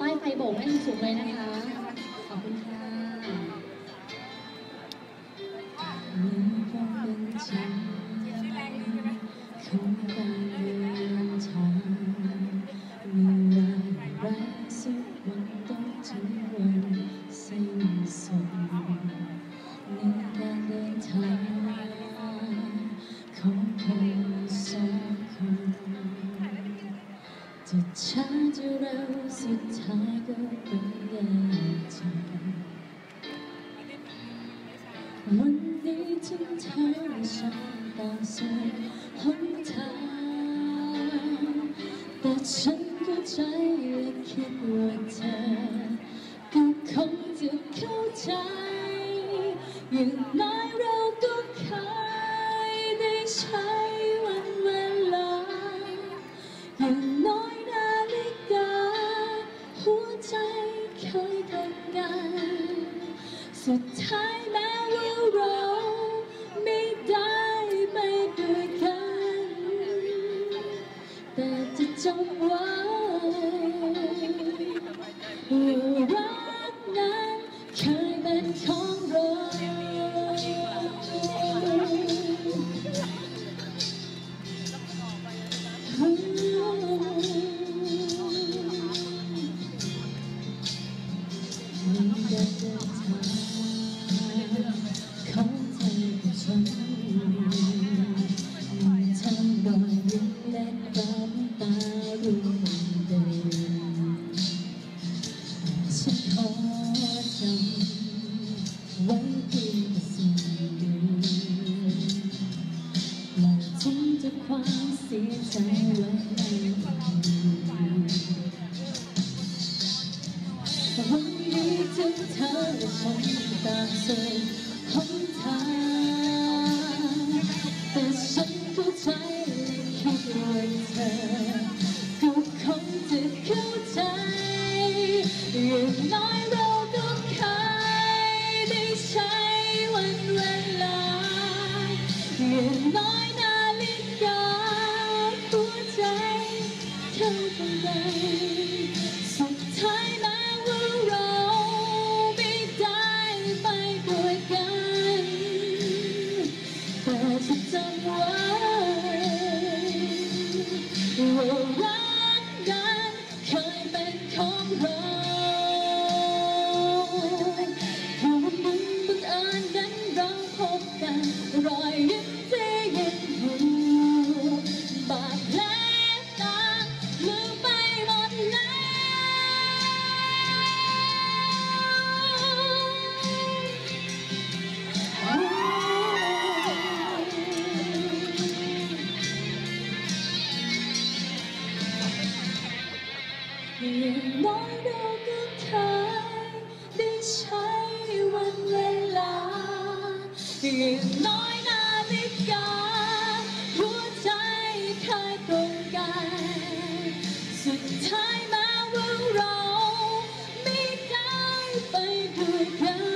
ป้ายไฟโบกให้สูงๆเลยนะคะ ขอบคุณค่ะ ช้าจะเร็วสุดท้ายก็ต้องแยกจวันนี้ถึงเธอและฉันต่างสุดหนทางแต่ฉันเข้าใจและคิดว่าเธอก็คงจะเข้าใจอย่างน้อย สุดท้ายแม้ว่าเราไม่ได้ไปด้วยกัน แต่จะจำไว้ ฉันขอจำไว้เพียงแต่สิ่งเดียวและทิ้งทุกความเสียใจไว้ในวันนี้ถึงเธอและฉันต่างสุดหนทางแต่ฉันเข้าใจและคิดว่าเธอ อย่งน้อยเราก็เคยได้ใช้วันเวลาอย่งน้อยนาฬิกหัวใจเคยตรงกัน สุดท้ายแม้ว่าเราไม่ได้ไปด้วยกัน